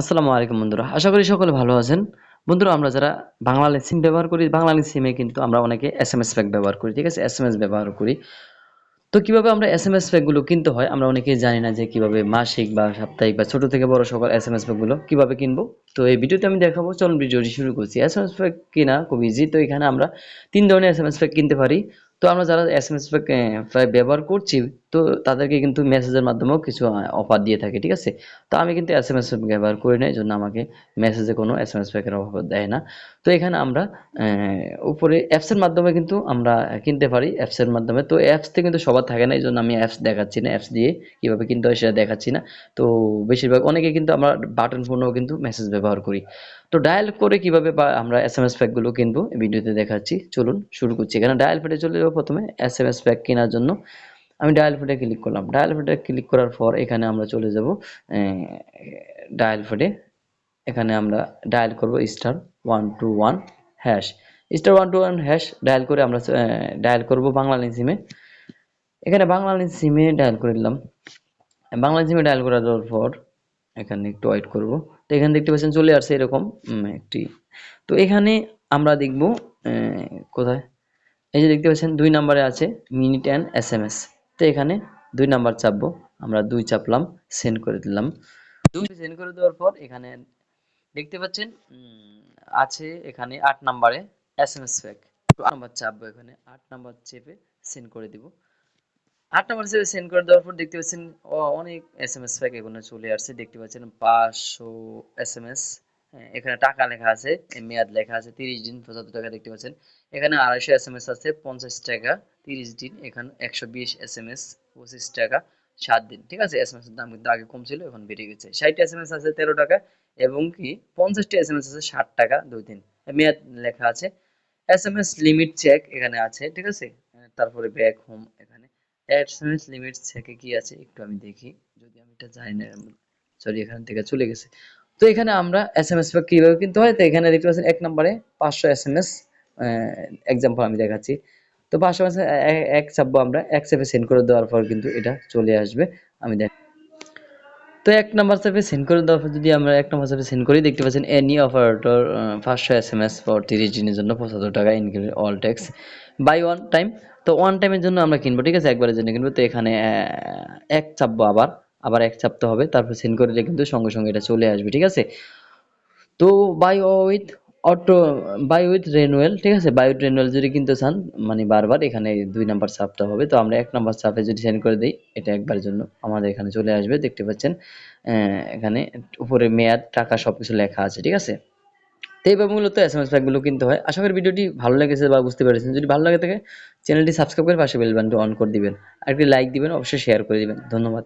আসসালামু আলাইকুম বন্ধুরা, আশা করি সকলে ভালো আছেন। বন্ধুরা, আমরা যারা বাংলালিংক সিম ব্যবহার করি বাংলালিংক সিমে কিন্তু আমরা অনেকে এস এম এস প্যাক ব্যবহার করি, ঠিক আছে? এস এম এস ব্যবহার করি। তো কীভাবে আমরা এস এম এস প্যাকগুলো কিনতে হয়, আমরা অনেকেই জানি না যে কীভাবে মাসিক বা সাপ্তাহিক বা ছোট থেকে বড় সকল এস এম এস প্যাকগুলো কীভাবে কিনবো। তো এই ভিডিওতে আমি দেখাবো, চলুন ভিডিওটি শুরু করছি। এস এম এস প্যাক কিনা খুব ইজি তো এখানে আমরা তিন ধরনের এস এম এস প্যাক কিনতে পারি। তো আমরা যারা এস এম এস প্যাক প্রায় ব্যবহার করছি তো তাদেরকে কিন্তু মেসেজের মাধ্যমেও কিছু অফার দিয়ে থাকে, ঠিক আছে? তো আমি কিন্তু এস এম এস ব্যবহার করি না এই জন্য আমাকে মেসেজে কোনো এস এম এস প্যাকের অফার দেয় না। তো এখানে আমরা উপরে অ্যাপসের মাধ্যমে কিন্তু আমরা কিনতে পারি অ্যাপসের মাধ্যমে। তো অ্যাপসতে কিন্তু সবার থাকে না, এই জন্য আমি অ্যাপস দেখাচ্ছি না অ্যাপস দিয়ে কীভাবে কিনতে হয় সেটা দেখাচ্ছি না। তো বেশিরভাগ, অনেকে কিন্তু আমরা বাটন ফোনেও কিন্তু মেসেজ ব্যবহার করি। তো ডায়াল করে কীভাবে বা আমরা এস এম এস প্যাকগুলো কিনবো ভিডিওতে দেখাচ্ছি। চলুন শুরু করছি। এখানে ডায়াল প্যাডে চলে যাব প্রথমে এস এম এস প্যাক কেনার জন্য। আমি ডায়াল প্যাডে ক্লিক করলাম। ডায়াল প্যাডে ক্লিক করার পর এখানে আমরা চলে যাব ডায়াল প্যাডে এখানে আমরা ডায়াল করব star one two one hash star one two one hash dial করে আমরা ডায়াল করব বাংলালিংক সিমে। এখানে বাংলালিংক সিমে ডায়াল করে দিলাম। বাংলালিংক সিমে ডায়াল করা দেওয়ার পর এখানে একটু ওয়েট করব। তো এখানে দেখতে পাচ্ছেন চলে আসছে এরকম একটি। তো এখানে আমরা দেখব কোথায়? এই যে দেখতে পাচ্ছেন, দুই নাম্বারে আছে minute and S M S তো এখানে দুই নাম্বার চাপবো। আমরা দুই চাপলাম সেন্ড করে দিলাম। দুই সেন্ড করে দেওয়ার পর এখানে দেখতে পাচ্ছেন আছে এখানে আট নাম্বারে এস এম এস প্যাক আট নাম্বার চাপবো এখানে, আট নাম্বার চেপে সেন্ড করে দিব। আট নাম্বার চেপে সেন্ড করে দেওয়ার পর দেখতে পাচ্ছেন অনেক এস এম এস প্যাক এখানে চলে আসছে। দেখতে পাচ্ছেন পাঁচশো এস এম এস এখানে টাকা লেখা আছে মেয়াদ লেখা আছে, তিরিশ দিন পঁচাত্তর টাকা দেখতে পাচ্ছেন। এখানে আড়াইশো এস এম এস আছে, পঞ্চাশ টাকা, তিরিশ দিন, এখানে একশো বিশ এস এম এস পঁচিশ টাকা, সাত দিন, ঠিক আছে? এস এম এস দাম কিন্তু আগে কম ছিল, এখন বেড়ে গেছে। ষাট এস এম আছে, তেরো টাকা, এবং কি পঞ্চাশটি এস এম এস আছে, ষাট টাকা, দুই দিন। মেয়াদ লেখা আছে। S M S limit check এখানে আছে, ঠিক আছে? তারপরে ব্যাক হোম এখানে। এস এম এস লিমিট চেকে কি আছে? একটু আমি দেখি, যদি আমি এটা জানি না, সরি, এখান থেকে চলে গেছে। তো এখানে আমরা এস এম এস কীভাবে কিনতে হয়? তো এখানে দেখতে পাচ্ছেন এক নম্বরে পাঁচশো এস এম এস এক্সাম্পল আমি দেখাচ্ছি। তো পাঁচশো এক চাপবো আমরা এক চেপে সেন্ড করে দেওয়ার পর কিন্তু এটা চলে আসবে। আমি দেখ তো এক নাম্বার চেপে সেন্ড করে দেওয়ার পর যদি আমরা এক নম্বর চেপে সেন্ড করি, দেখতে পাচ্ছেন এনি অপারেটর পাঁচশো এস এম এস ফর তিরিশ দিনের জন্য পঁচাত্তর টাকা include all tax buy one time তো ওয়ান টাইমের জন্য আমরা কিনবো, ঠিক আছে? একবারের জন্য কিনবো। তো এখানে এক চাপবো আবার আবার এক চাপতে হবে, তারপর সেন্ড করে দিলে কিন্তু সঙ্গে সঙ্গে এটা চলে আসবে, ঠিক আছে? তো buy with auto buy with renewal ঠিক আছে? বাই উইথ রেনুয়েল যদি কিনতে চান মানে বারবার, এখানে দুই নাম্বার চাপতে হবে, তো আমরা এক নাম্বার চাপে যদি সেন্ড করে দিই, এটা একবার জন্য আমাদের এখানে চলে আসবে, দেখতে পাচ্ছেন এখানে উপরে মেয়াদ, টাকা সবকিছু লেখা আছে, ঠিক আছে? তো এইভাবে মূলত এস এম এস প্যাকগুলো কিনতে হয়। আশা করি ভিডিওটি ভালো লেগেছে বা বুঝতে পেরেছেন। যদি ভালো লাগে থাকে চ্যানেলটি সাবস্ক্রাইব করে পাশে বেল অন করে দিবেন। আর একটি লাইক দিবেন, অবশ্যই শেয়ার করে দিবেন। ধন্যবাদ।